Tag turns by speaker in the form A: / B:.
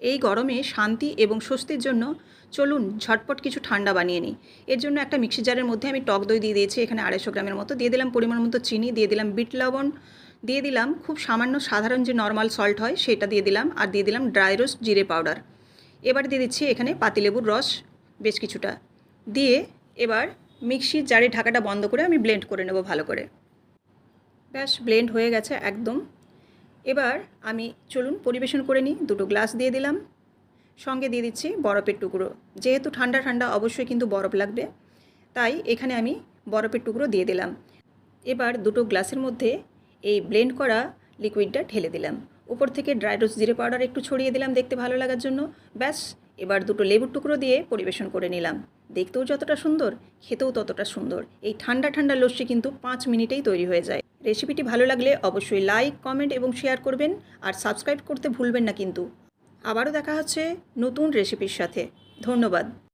A: এই গরমে শান্তি এবং স্বস্তির জন্য চলুন ঝটপট কিছু ঠান্ডা বানিয়ে নিই। এর জন্য একটা মিক্সি জারের মধ্যে আমি টক দই দিয়ে দিয়েছি, এখানে আড়াইশো গ্রামের মতো। দিয়ে দিলাম পরিমাণ মতো চিনি, দিয়ে দিলাম বিট লবণ, দিয়ে দিলাম খুব সামান্য সাধারণ যে নর্মাল সল্ট হয় সেটা দিয়ে দিলাম আর দিয়ে দিলাম ড্রাই রোস্ট জিরে পাউডার এবার দিয়ে দিচ্ছি এখানে পাতিলেবুর রস বেশ কিছুটা। দিয়ে এবার মিক্সির জারের ঢাকাটা বন্ধ করে আমি ব্লেন্ড করে নেব ভালো করে। ব্যাস ব্লেন্ড হয়ে গেছে একদম। এবার আমি, চলুন পরিবেশন করে নিই। দুটো গ্লাস দিয়ে দিলাম। সঙ্গে দিয়ে দিচ্ছি বরফের টুকরো। যেহেতু ঠান্ডা ঠান্ডা অবশ্যই কিন্তু বরফ লাগবে, তাই এখানে আমি বরফের টুকরো দিয়ে দিলাম। এবার দুটো গ্লাসের মধ্যে এই ব্লেন্ড করা লিকুইডটা ঢেলে দিলাম। উপর থেকে ড্রাই রোজ জিরে পাউডার একটু ছড়িয়ে দিলাম দেখতে ভালো লাগার জন্য। ব্যাস, এবার দুটো লেবুর টুকরো দিয়ে পরিবেশন করে নিলাম। দেখতেও যতটা সুন্দর, খেতেও ততটা সুন্দর। এই ঠান্ডা ঠান্ডা লস্যি কিন্তু পাঁচ মিনিটেই তৈরি হয়ে যায়। রেসিপিটি ভালো লাগলে অবশ্যই লাইক, কমেন্ট এবং শেয়ার করবেন আর সাবস্ক্রাইব করতে ভুলবেন না কিন্তু। আবারও দেখা হচ্ছে নতুন রেসিপির সাথে। ধন্যবাদ।